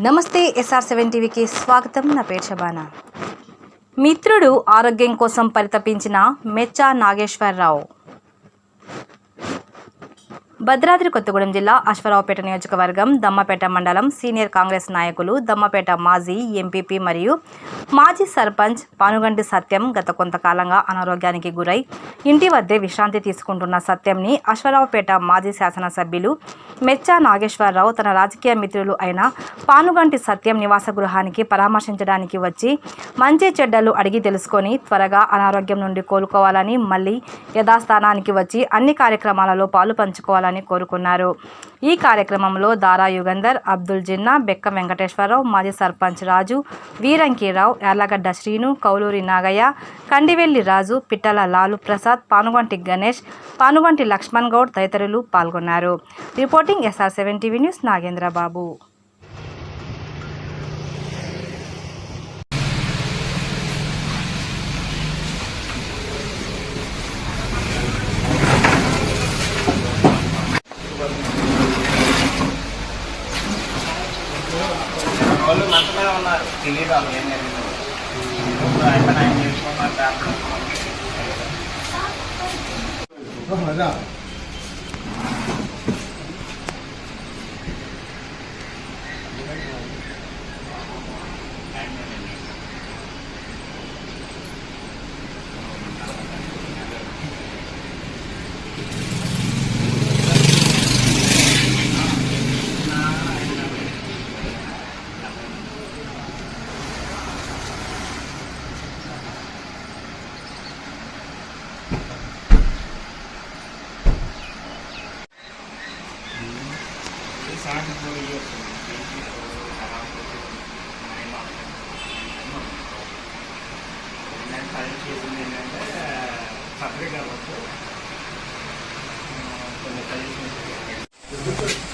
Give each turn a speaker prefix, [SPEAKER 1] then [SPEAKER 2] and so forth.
[SPEAKER 1] నమస్తే SR seven టీవీకి స్వాగతం. నా పేరు శబానా. మిత్రుడు ఆరోగ్యం కోసం పరితపించిన మెచ్చా నాగేశ్వరరావు. భద్రాద్రి కొత్తగూడెం జిల్లా అశ్వరావుపేట నియోజకవర్గం దమ్మపేట మండలం సీనియర్ కాంగ్రెస్ నాయకులు దమ్మపేట మాజీ ఎంపీపీ మరియు మాజీ సర్పంచ్ పానుగంటి సత్యం గత కొంతకాలంగా అనారోగ్యానికి గురై ఇంటి వద్దే విశ్రాంతి తీసుకుంటున్న సత్యంని అశ్వరావుపేట మాజీ శాసనసభ్యులు మెచ్చా నాగేశ్వరరావు తన రాజకీయ మిత్రులు అయిన పానుగంటి సత్యం నివాస గృహానికి పరామర్శించడానికి వచ్చి మంచి చెడ్డలు అడిగి తెలుసుకొని త్వరగా అనారోగ్యం నుండి కోలుకోవాలని మళ్ళీ యథాస్థానానికి వచ్చి అన్ని కార్యక్రమాలలో పాలు పంచుకోవాలని కోరుకున్నారు. ఈ కార్యక్రమంలో దారా యుగంధర్ అబ్దుల్ జిన్నా బెక్క వెంకటేశ్వరరావు మాజీ సర్పంచ్ రాజు వీరంకిరావు యార్లగడ్డ శ్రీను కౌలూరి నాగయ్య కండివెల్లి రాజు పిట్టల లాలు ప్రసాద్ పానుగంటి గణేష్ పానుగంటి లక్ష్మణ్ గౌడ్ తదితరులు పాల్గొన్నారు. Reporting SR seven TV news Nagendrababu.
[SPEAKER 2] వాళ్ళు మంటమే ఉన్నారు తెలియదు వాళ్ళు ఏం జరిగిందో ఇప్పుడు ఆయన ఆయన చేసుకున్నారు డాక్టర్ చేసింది ఏంటంటే సపరేట్ అవ్వచ్చు కొన్ని సజెషన్స్